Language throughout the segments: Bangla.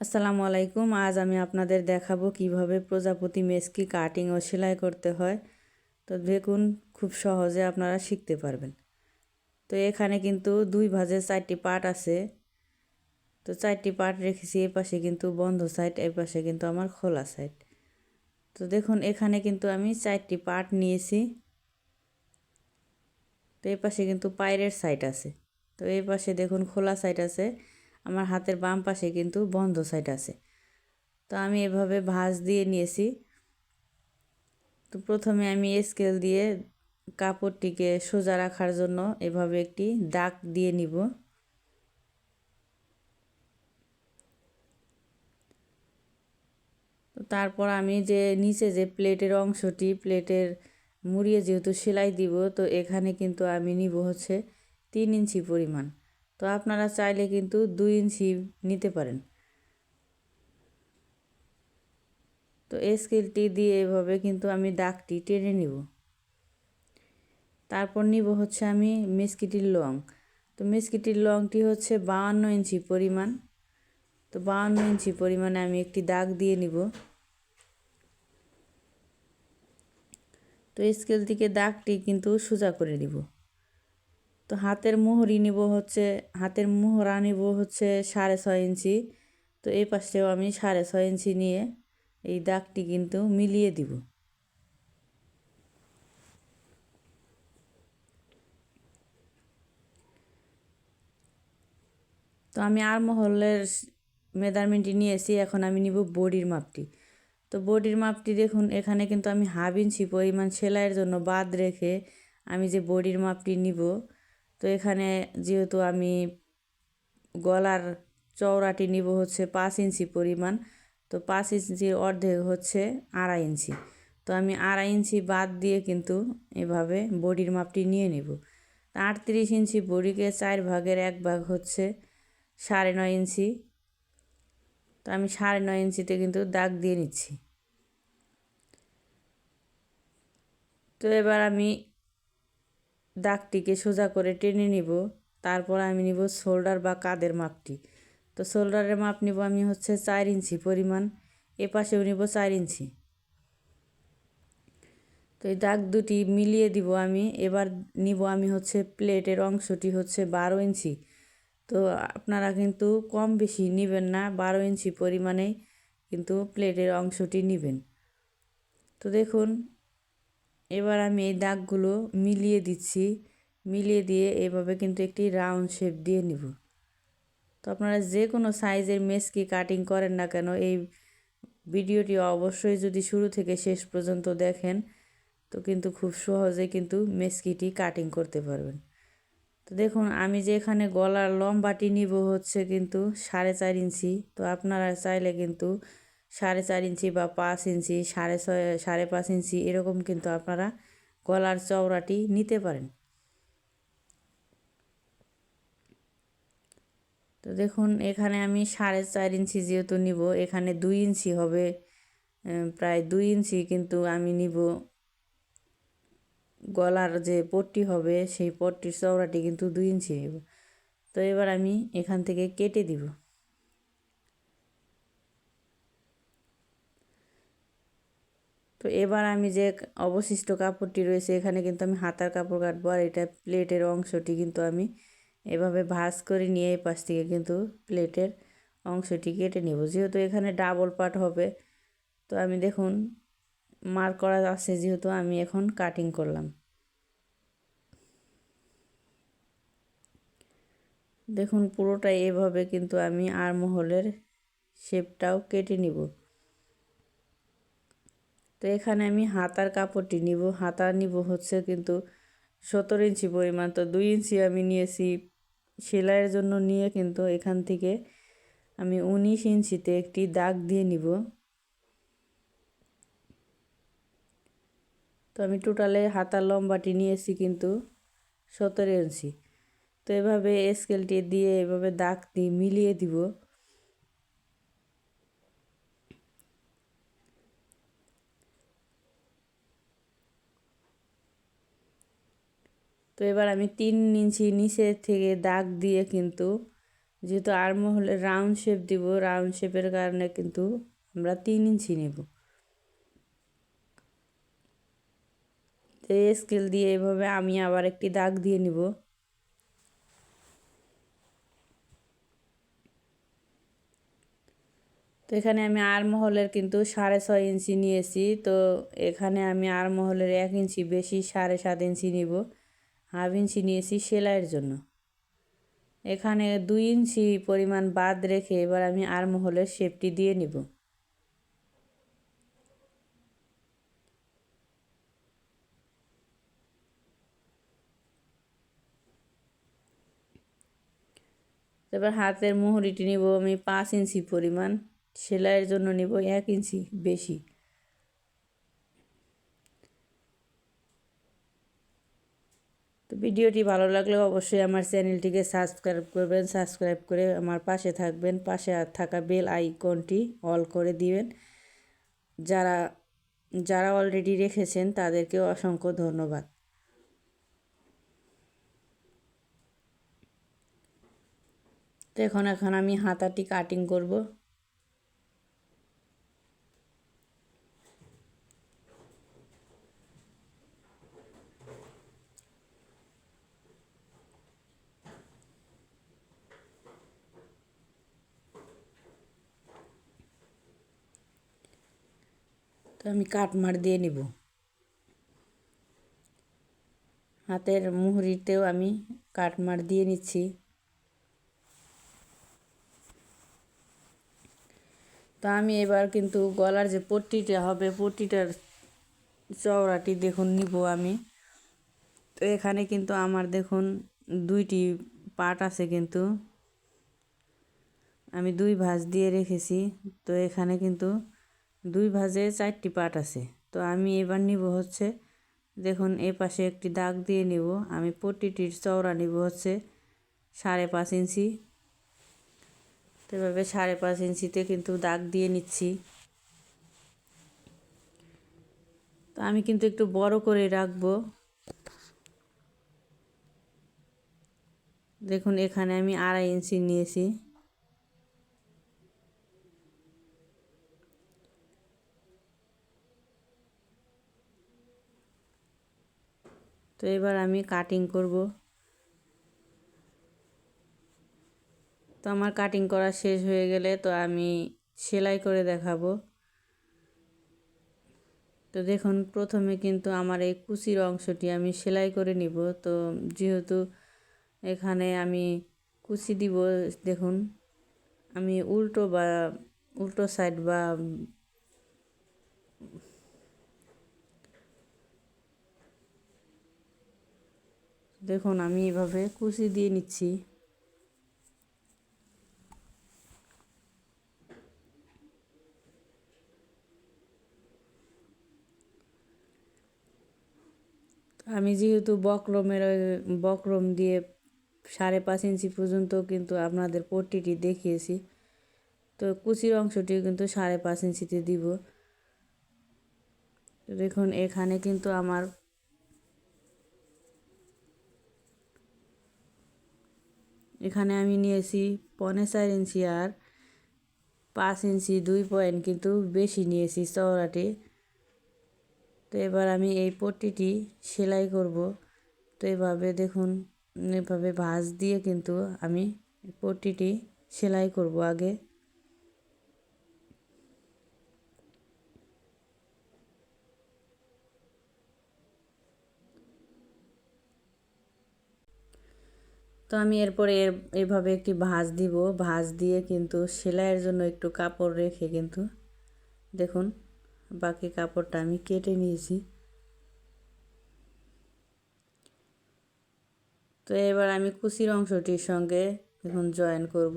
আসসালামু আলাইকুম। আজ আমি আপনাদের দেখাবো কীভাবে প্রজাপতি মেসকি কাটিং ও সেলাই করতে হয়। তো দেখুন, খুব সহজে আপনারা শিখতে পারবেন। তো এখানে কিন্তু দুই ভাজের চারটি পার্ট আছে। তো চারটি পার্ট রেখেছি, এ পাশে কিন্তু বন্ধ সাইড, এ পাশে কিন্তু আমার খোলা সাইড। তো দেখুন, এখানে কিন্তু আমি চারটি পার্ট নিয়েছি। তো এই পাশে কিন্তু পায়ের সাইড আছে। তো এই পাশে দেখুন, খোলা সাইড আছে। আমার হাতের বাম পাশে কিন্তু বন্ধ সাইড আছে। তো আমি এভাবে ভাঁজ দিয়ে নিয়েছি। তো প্রথমে আমি স্কেল দিয়ে কাপড়টিকে সোজা রাখার জন্য এভাবে একটি দাগ দিয়ে নিব। তারপর আমি যে নিচে যে প্লেটের অংশটি প্লেটের মুড়িয়ে যেহেতু সেলাই দিব, তো এখানে কিন্তু আমি নিব হচ্ছে তিন ইঞ্চি পরিমাণ। তো আপনারা চাইলে কিন্তু দুই ইঞ্চি নিতে পারেন। তো স্কেলটি দিয়ে এভাবে কিন্তু আমি দাগটি টেনে নিব। তারপর নিব হচ্ছে আমি মেসকিটির লং। তো মেসকিটির লংটি হচ্ছে বাউান্ন ইঞ্চি পরিমাণ। তো বাউান্ন ইঞ্চি পরিমাণে আমি একটি দাগ দিয়ে নিব। তো স্কেল থেকে দাগটি কিন্তু সোজা করে দিব তো হাতের মোহরি নিব হচ্ছে, হাতের মোহরা নিব হচ্ছে সাড়ে ছয় ইঞ্চি। তো এই পাশেও আমি সাড়ে ছয় ইঞ্চি নিয়ে এই দাগটি কিন্তু মিলিয়ে দিব। তো আমি আর মহলের মেজারমেন্টটি নিয়েছি, এখন আমি নিব বডির মাপটি। তো বডির মাপটি দেখুন, এখানে কিন্তু আমি হাফ ইঞ্চি পরিমাণ সেলাইয়ের জন্য বাদ রেখে আমি যে বডির মাপটি নিব তো এখানে যেহেতু আমি গলার চওড়াটি নিব হচ্ছে পাঁচ ইঞ্চি পরিমাণ, তো পাঁচ ইঞ্চির অর্ধেক হচ্ছে আড়াই ইঞ্চি। তো আমি আড়াই ইঞ্চি বাদ দিয়ে কিন্তু এভাবে বডির মাপটি নিয়ে নেব। আটত্রিশ ইঞ্চি বডিকে চার ভাগের এক ভাগ হচ্ছে সাড়ে নয় ইঞ্চি। তো আমি সাড়ে নয় ইঞ্চিতে কিন্তু দাগ দিয়ে নিচ্ছি। তো এবার আমি দাগটিকে সোজা করে টেনে নিব, তারপর আমি নিব শোল্ডার বা কাদের মাপটি। তো শোল্ডারের মাপ নিব আমি হচ্ছে চার ইঞ্চি পরিমাণ, এ পাশেও নিব চার ইঞ্চি। তো এই দাগ দুটি মিলিয়ে দিব আমি, এবার নিব আমি হচ্ছে প্লেটের অংশটি হচ্ছে বারো ইঞ্চি। তো আপনারা কিন্তু কম বেশি নেবেন না, বারো ইঞ্চি পরিমাণেই কিন্তু প্লেটের অংশটি নেবেন। তো দেখুন এবার আমি এই দাগগুলো মিলিয়ে দিচ্ছি। মিলিয়ে দিয়ে এভাবে কিন্তু একটি রাউন্ড শেপ দিয়ে নিব। তো আপনারা যে কোনো সাইজের মেসকি কাটিং করেন না কেন, এই ভিডিওটি অবশ্যই যদি শুরু থেকে শেষ পর্যন্ত দেখেন, তো কিন্তু খুব সহজে কিন্তু মেসকিটি কাটিং করতে পারবেন। তো দেখুন, আমি যে এখানে গলার লম্বাটি নিব হচ্ছে কিন্তু সাড়ে চার ইঞ্চি, তো আপনারা চাইলে কিন্তু সাড়ে চার ইঞ্চি বা পাঁচ ইঞ্চি, সাড়ে ছয়, সাড়ে পাঁচ ইঞ্চি এরকম কিন্তু আপনারা গলার চওড়াটি নিতে পারেন। তো দেখুন, এখানে আমি সাড়ে চার ইঞ্চি যেহেতু নিব, এখানে দুই ইঞ্চি হবে প্রায় দুই ইঞ্চি কিন্তু আমি নিব। গলার যে পট্টি হবে, সেই পট্টির চওড়াটি কিন্তু দুই ইঞ্চি নেব তো এবার আমি এখান থেকে কেটে দিব। তো এবার আমি যে অবশিষ্ট কাপড়টি রয়েছে, এখানে কিন্তু আমি হাতার কাপড় কাটবো আর এটা প্লেটের অংশটি কিন্তু আমি এভাবে ভাজ করে নিয়ে এই পাশ থেকে কিন্তু প্লেটের অংশটি কেটে নেব। যেহেতু এখানে ডাবল পার্ট হবে, তো আমি দেখুন মার করা আছে, যেহেতু আমি এখন কাটিং করলাম। দেখুন পুরোটাই এভাবে কিন্তু আমি আর মহলের শেপটাও কেটে নিব। তো এখানে আমি হাতার কাপড়টি নিব হাতা নিব হচ্ছে কিন্তু সতেরো ইঞ্চি পরিমাণ। তো দুই ইঞ্চি আমি নিয়েছি, সেলাইয়ের জন্য নিয়ে কিন্তু এখান থেকে আমি উনিশ ইঞ্চিতে একটি দাগ দিয়ে নিব। তো আমি টোটালে হাতার লম্বাটি নিয়েছি কিন্তু সতেরো ইঞ্চি। তো এভাবে স্কেলটি দিয়ে এভাবে দাগ দিয়ে মিলিয়ে দিব। তো এবার আমি তিন ইঞ্চি নিচে থেকে দাগ দিয়ে কিন্তু যেহেতু আর্মহোলে রাউন্ড শেপ দিব, রাউন্ড শেপের কারণে কিন্তু আমরা তিন ইঞ্চি নেব। তো স্কেল দিয়ে এভাবে আমি আবার একটি দাগ দিয়ে নিব। তো এখানে আমি আরমহলের কিন্তু সাড়ে ছয় ইঞ্চি নিয়েছি, তো এখানে আমি আরমহলের এক ইঞ্চি বেশি সাড়ে সাত ইঞ্চি নিব। হাফ ইঞ্চি নিয়েছি সেলাইয়ের জন্য। এখানে দুই ইঞ্চি পরিমাণ বাদ রেখে এবার আমি আরমহলের শেপটি দিয়ে নিব। এবার হাতের মুহুরিটি নিব আমি পাঁচ ইঞ্চি পরিমাণ, সেলাইয়ের জন্য নিব এক ইঞ্চি বেশি। ভিডিওটি ভালো লাগলে অবশ্যই আমার চ্যানেলটিকে সাবস্ক্রাইব করবেন, সাবস্ক্রাইব করে আমার পাশে থাকবেন, পাশে থাকা বেল আইকনটি অল করে দিবেন। যারা যারা অলরেডি রেখেছেন তাদেরকে অসংখ্য ধন্যবাদ। তো এখন এখন আমি হাতাটি কাটিং করব। আমি কাটমার দিয়ে নিব। হাতের মুহুরিতেও আমি কাটমার দিয়ে নিচ্ছি। তো আমি এবার কিন্তু গলার যে পট্টিটা হবে, পট্টিটার চওড়াটি দেখুন নিব আমি। তো এখানে কিন্তু আমার দেখুন দুইটি পাট আছে কিন্তু। আমি দুই ভাঁজ দিয়ে রেখেছি। তো এখানে কিন্তু দুই ভাঁজে চারটি পাট আছে। তো আমি এবার নিব হচ্ছে, দেখুন, এ পাশে একটি দাগ দিয়ে নিব। আমি প্রতিটির চওড়া নিব হচ্ছে সাড়ে পাঁচ ইঞ্চি। তো এভাবে সাড়ে পাঁচ ইঞ্চিতে কিন্তু দাগ দিয়ে নিচ্ছি। তো আমি কিন্তু একটু বড় করে রাখব। দেখুন, এখানে আমি আড়াই ইঞ্চি নিয়েছি। তো এবার আমি কাটিং করব। তো আমার কাটিং করা শেষ হয়ে গেলে তো আমি সেলাই করে দেখাবো। তো দেখুন, প্রথমে কিন্তু আমার এই কুচির অংশটি আমি সেলাই করে নিব। তো যেহেতু এখানে আমি কুচি দিব, দেখুন, আমি উল্টো বা উল্টো সাইড বা দেখুন, আমি এভাবে কুচি দিয়ে নিচ্ছি। আমি যেহেতু বক্রমের বক্রম দিয়ে সাড়ে পাঁচ ইঞ্চি পর্যন্ত কিন্তু আপনাদের পট্টিটি দেখিয়েছি, তো কুচির অংশটি কিন্তু সাড়ে পাঁচ ইঞ্চিতে দিব। দেখুন, এখানে কিন্তু আমার এখানে আমি নিয়েছি পনে চার ইঞ্চি আর পাঁচ ইঞ্চি দুই পয়েন্ট কিন্তু বেশি নিয়েছি চওড়াটি। তো এবার আমি এই পট্টিটি সেলাই করব। তো এভাবে দেখুন, এভাবে ভাঁজ দিয়ে কিন্তু আমি পট্টিটি সেলাই করব আগে। তো আমি এরপরে এর, এভাবে একটি ভাঁজ দিব। ভাঁজ দিয়ে কিন্তু সেলাইয়ের জন্য একটু কাপড় রেখে কিন্তু দেখুন, বাকি কাপড়টা আমি কেটে নিয়েছি। তো এবার আমি কুচির অংশটির সঙ্গে এখন জয়েন করব।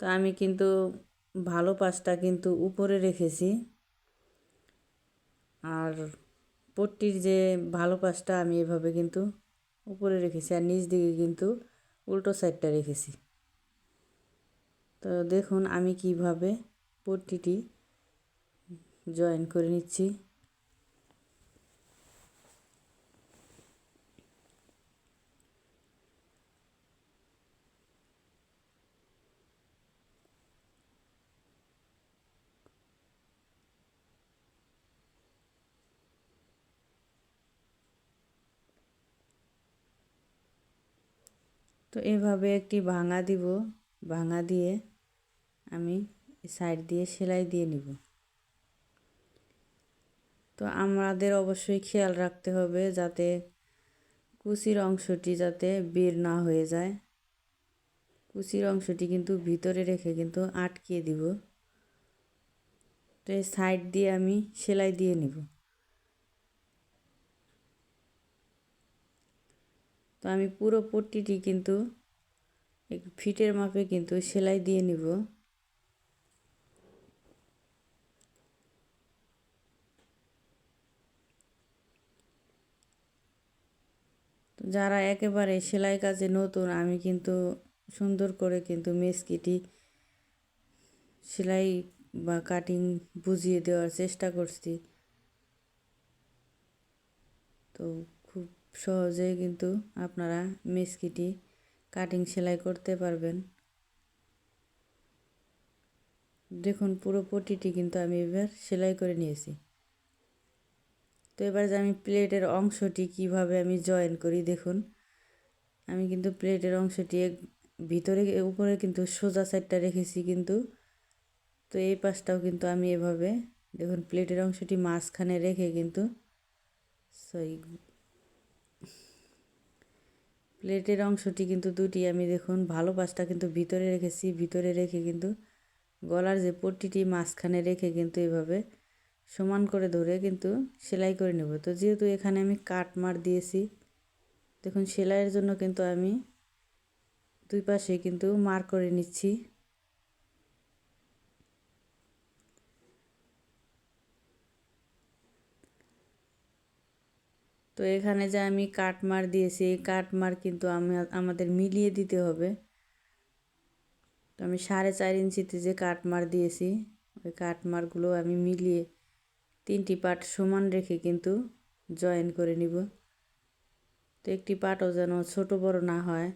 তো আমি কিন্তু ভালো পাশটা কিন্তু উপরে রেখেছি। আর পট্টির যে ভালো পাশটা আমি এভাবে কিন্তু উপরে রেখেছি আর নিচ দিকে কিন্তু উল্টো সাইডটা রেখেছি। তো দেখুন আমি কীভাবে পট্টিটি জয়েন করে নিচ্ছি। তো এভাবে একটি ভাঙা দিব, ভাঙা দিয়ে আমি সাইড দিয়ে সেলাই দিয়ে নিব। তো আমাদের অবশ্যই খেয়াল রাখতে হবে যাতে কুচির অংশটি যাতে বের না হয়ে যায়। কুচির অংশটি কিন্তু ভিতরে রেখে কিন্তু আটকিয়ে দিব। তো এই সাইড দিয়ে আমি সেলাই দিয়ে নিব। তো আমি পুরো পট্টিটি কিন্তু এক ফিটের মাপে কিন্তু সেলাই দিয়ে নিব। যারা একেবারে সেলাই কাজে নতুন, আমি কিন্তু সুন্দর করে কিন্তু মেসকিটি সেলাই বা কাটিং বুঝিয়ে দেওয়ার চেষ্টা করছি। তো সহজে কিন্তু আপনারা মেসকিটি কাটিং সেলাই করতে পারবেন। দেখুন, পুরো পটিটি কিন্তু আমি এবার সেলাই করে নিয়েছি। তো এবার যে আমি প্লেটের অংশটি কীভাবে আমি জয়েন করি, দেখুন, আমি কিন্তু প্লেটের অংশটি ভিতরে উপরে কিন্তু সোজা সাইডটা রেখেছি কিন্তু। তো এই পাশটাও কিন্তু আমি এভাবে, দেখুন, প্লেটের অংশটি মাঝখানে রেখে কিন্তু সরি প্লেটের অংশটি কিন্তু দুটি। আমি দেখুন, ভালো পাশটা কিন্তু ভিতরে রেখেছি। ভিতরে রেখে কিন্তু গলার যে পট্টিটি মাঝখানে রেখে কিন্তু এভাবে সমান করে ধরে কিন্তু সেলাই করে নেব। তো যেহেতু এখানে আমি কাট মার দিয়েছি, দেখুন, সেলাইয়ের জন্য কিন্তু আমি দুই পাশে কিন্তু মার করে নিচ্ছি। তো এখানে যে আমি কাটমার দিয়েছি, এই কাটমার কিন্তু আমি, আমাদের মিলিয়ে দিতে হবে। তো আমি সাড়ে চার ইঞ্চিতে যে কাটমার দিয়েছি, ওই কাটমারগুলো আমি মিলিয়ে তিনটি পাট সমান রেখে কিন্তু জয়েন করে নিব। তো একটি পাটও যেন ছোট বড় না হয়।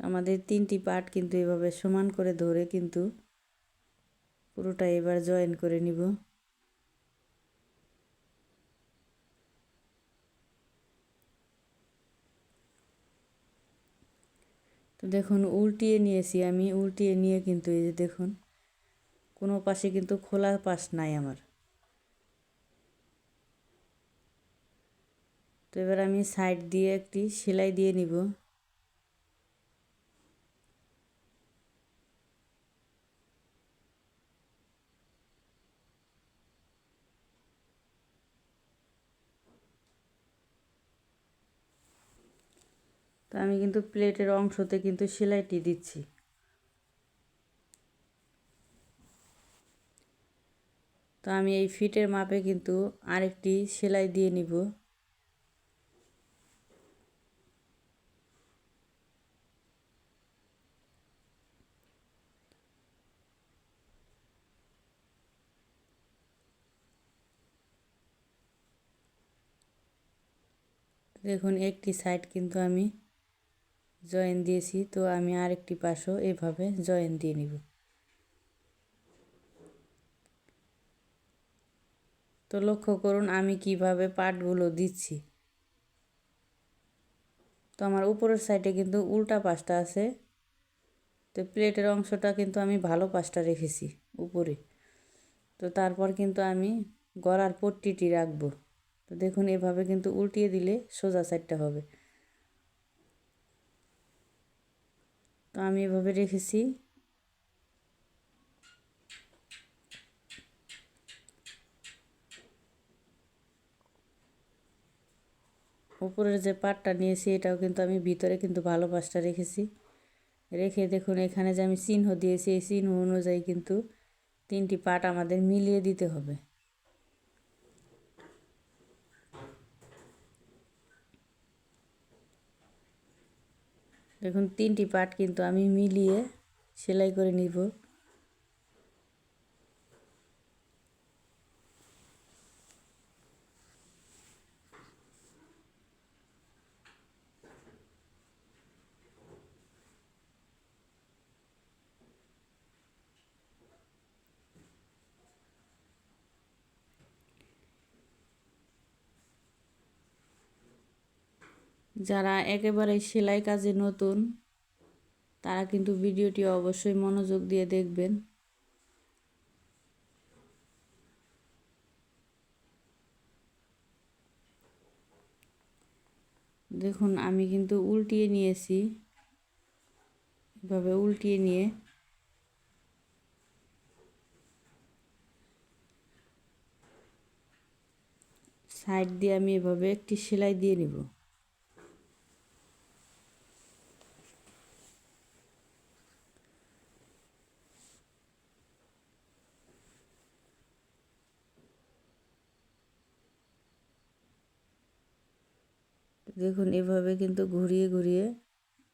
আমাদের তিনটি পার্ট কিন্তু এভাবে সমান করে ধরে কিন্তু পুরোটা এবার জয়েন করে নিব। তো দেখুন, উল্টিয়ে নিয়েছি আমি, উল্টিয়ে নিয়ে কিন্তু এই যে দেখুন, কোনো পাশে কিন্তু খোলা পাশ নাই আমার। তো এবার আমি সাইড দিয়ে একটি সেলাই দিয়ে নিব। তো আমি কিন্তু প্লেটের অংশতে কিন্তু সেলাইটি দিচ্ছি। তো আমি এই ফিটের মাপে কিন্তু আরেকটি সেলাই দিয়ে নিব। দেখুন, একটি সাইড কিন্তু আমি জয়েন দিয়েছি, তো আমি আরেকটি পাশও এভাবে জয়েন দিয়ে নিব। তো লক্ষ্য করুন আমি কীভাবে পাটগুলো দিচ্ছি। তো আমার উপরের সাইডে কিন্তু উল্টা পাশটা আছে। তো প্লেটের অংশটা কিন্তু আমি ভালো পাশটা রেখেছি উপরে। তো তারপর কিন্তু আমি গলার পট্টিটি রাখব। তো দেখুন এভাবে কিন্তু উল্টিয়ে দিলে সোজা সাইডটা হবে। তো আমি এভাবে রেখেছি। উপরের যে পাটটা নিয়েছি, এটাও কিন্তু আমি ভিতরে কিন্তু ভালো পাশটা রেখেছি। রেখে দেখুন, এখানে যে আমি চিহ্ন দিয়েছি, এই চিহ্ন অনুযায়ী কিন্তু তিনটি পাট আমাদের মিলিয়ে দিতে হবে। দেখুন তিনটি পার্ট কিন্তু আমি মিলিয়ে সেলাই করে নিব। যারা একেবারে সেলাই কাজে নতুন, তারা কিন্তু ভিডিওটি অবশ্যই মনোযোগ দিয়ে দেখবেন। দেখুন, আমি কিন্তু উল্টিয়ে নিয়েছি। এভাবে উল্টিয়ে নিয়ে। সাইড দিয়ে আমি এভাবে একটি সেলাই দিয়ে নিব। দেখুন, এভাবে কিন্তু ঘুরিয়ে ঘুরিয়ে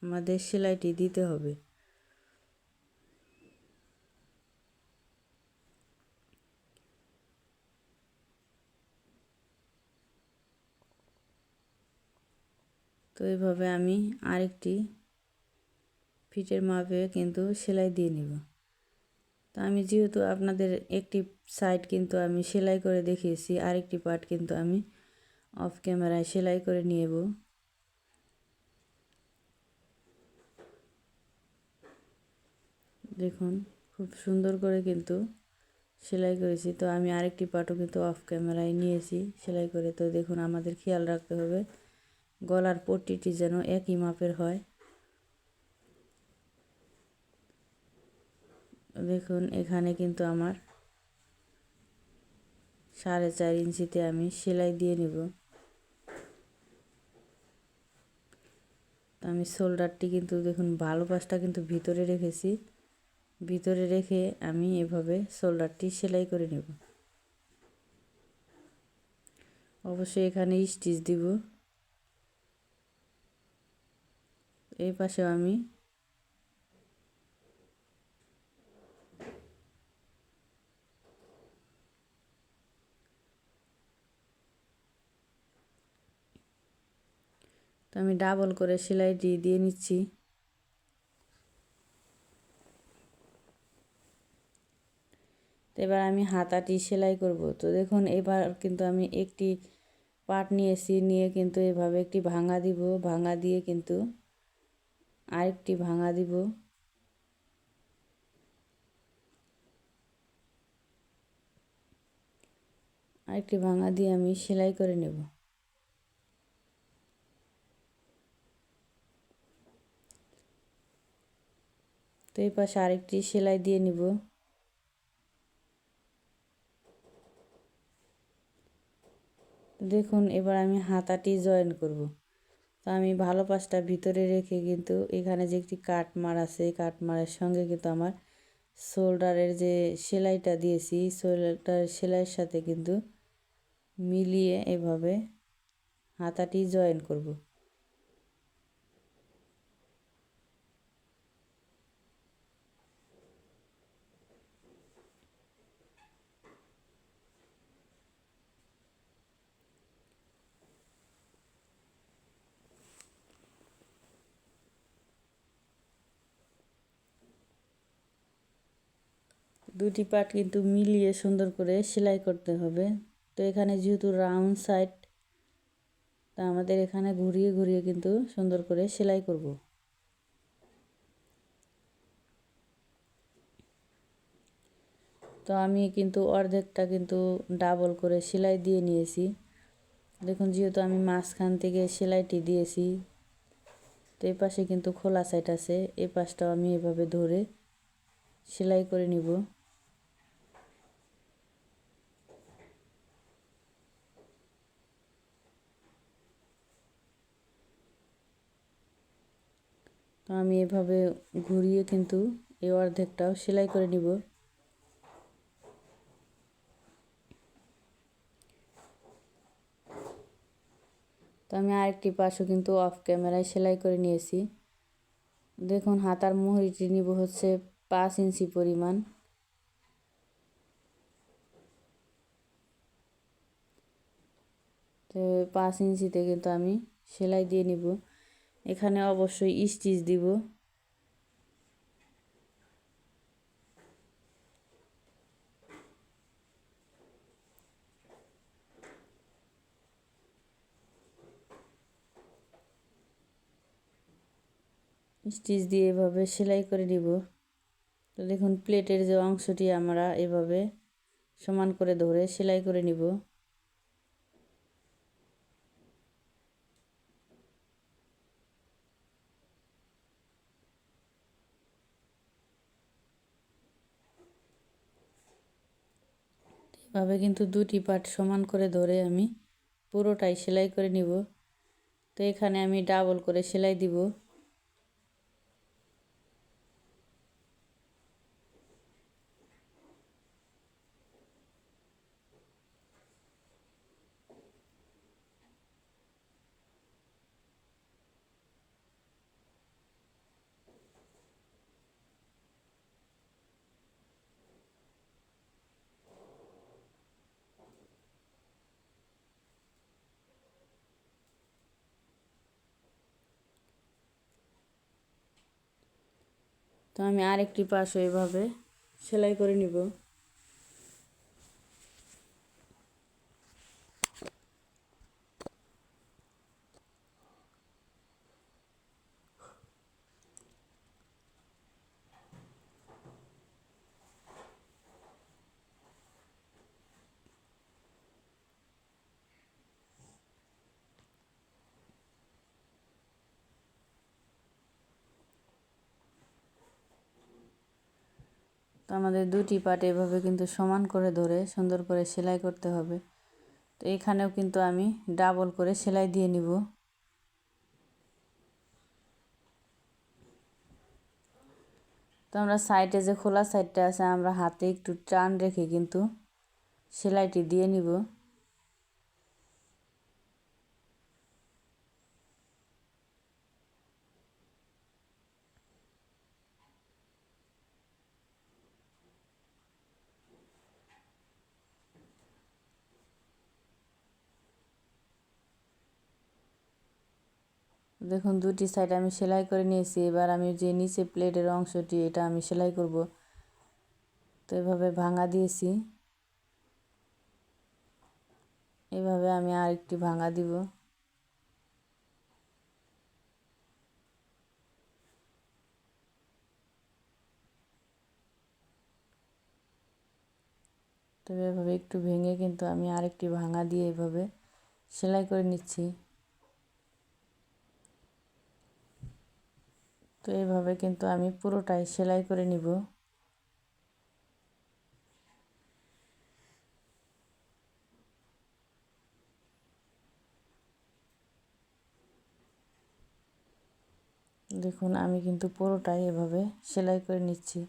আমাদের সেলাইটি দিতে হবে। তো এইভাবে আমি আরেকটি ফিটের মাপে কিন্তু সেলাই দিয়ে নিব। তো আমি যেহেতু আপনাদের একটি সাইড কিন্তু আমি সেলাই করে দেখিয়েছি, আরেকটি পার্ট কিন্তু আমি অফ ক্যামেরায় সেলাই করে নিয়েব দেখুন, খুব সুন্দর করে কিন্তু সেলাই করেছি। তো আমি আরেকটি পার্টও কিন্তু অফ ক্যামেরায় নিয়েছি সেলাই করে। তো দেখুন, আমাদের খেয়াল রাখতে হবে, গলার পট্টিটি যেন একই মাপের হয়। দেখুন, এখানে কিন্তু আমার সাড়ে চার ইঞ্চিতে আমি সেলাই দিয়ে নেব। আমি শোল্ডারটি কিন্তু দেখুন, ভালো পাশটা কিন্তু ভিতরে রেখেছি। ভিতরে রেখে আমি এভাবে শোল্ডারটি সেলাই করে নেব। অবশ্যই এখানে স্টিচ দিব। এই পাশেও আমি তো আমি ডাবল করে সেলাইটি দিয়ে নিচ্ছি। তো এবার আমি হাতাটি সেলাই করব। তো দেখুন, এবার কিন্তু আমি একটি পাট নিয়েছি নিয়ে কিন্তু এভাবে একটি ভাঙা দিব। ভাঙা দিয়ে কিন্তু আরেকটি ভাঙা দিব। আরেকটি ভাঙা দিয়ে আমি সেলাই করে নেব। তো এই পাশে আরেকটি সেলাই দিয়ে নিব। দেখুন, এবার আমি হাতাটি জয়েন করব। তো আমি ভালো পাশটা ভিতরে রেখে কিন্তু এখানে যে একটি কাটমার আছে কাটমারের সঙ্গে কিন্তু আমার শোল্ডারের যে সেলাইটা দিয়েছি শোল্ডার সেলাইয়ের সাথে কিন্তু মিলিয়ে এভাবে হাতাটি জয়েন করব। দুটি পার্ট কিন্তু মিলিয়ে সুন্দর করে সেলাই করতে হবে। তো এখানে যেহেতু রাউন্ড সাইড, তা আমাদের এখানে ঘুরিয়ে ঘুরিয়ে কিন্তু সুন্দর করে সেলাই করব। তো আমি কিন্তু অর্ধেকটা কিন্তু ডাবল করে সেলাই দিয়ে নিয়েছি। দেখুন, যেহেতু আমি মাঝখান থেকে সেলাইটি দিয়েছি, তো এই পাশে কিন্তু খোলা সাইড আছে এই পাশটাও আমি এভাবে ধরে সেলাই করে নিব। আমি এভাবে ঘুরিয়ে কিন্তু এই অর্ধেকটাও সেলাই করে নিব। তো আমি আরেকটি পাশও কিন্তু অফ ক্যামেরায় সেলাই করে নিয়েছি। দেখুন, হাতার মুহুরিটি নিব হচ্ছে পাঁচ ইঞ্চি পরিমাণ। তো পাঁচ ইঞ্চিতে কিন্তু আমি সেলাই দিয়ে নিব। এখানে অবশ্যই স্টিচ দিব। স্টিচ দিয়ে এভাবে সেলাই করে নিব। তো দেখুন, প্লেটের যে অংশটি আমরা এভাবে সমান করে ধরে সেলাই করে নিব। এভাবে কিন্তু দুটি পার্ট সমান করে ধরে আমি পুরোটাই সেলাই করে নিব। তো এখানে আমি ডাবল করে সেলাই দিব। তো আমি আরেকটি পাশ এভাবে সেলাই করে নিব। আমাদের দুটি পাট এভাবে কিন্তু সমান করে ধরে সুন্দর করে সেলাই করতে হবে। তো এখানেও কিন্তু আমি ডাবল করে সেলাই দিয়ে নিব। তো আমরা সাইডে যে খোলা সাইডটা আছে, আমরা হাতে একটু টান রেখে কিন্তু সেলাইটি দিয়ে নিব। দেখুন, দুটি সাইড আমি সেলাই করে নিয়েছি। এবার আমি যে নিচে প্লেটের অংশটি, এটা আমি সেলাই করব। তো এভাবে ভাঙা দিয়েছি। এভাবে আমি আরেকটি ভাঙা দিব। তবে এভাবে একটু ভেঙে কিন্তু আমি আরেকটি ভাঙা দিয়ে এভাবে সেলাই করে নিচ্ছি। তো এইভাবে কিন্তু আমি পুরোটাই সেলাই করে নিব। দেখুন, আমি কিন্তু পুরোটাই এভাবে সেলাই করে নিচ্ছি।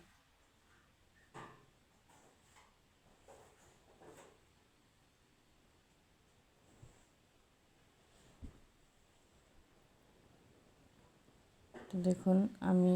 দেখুন আমি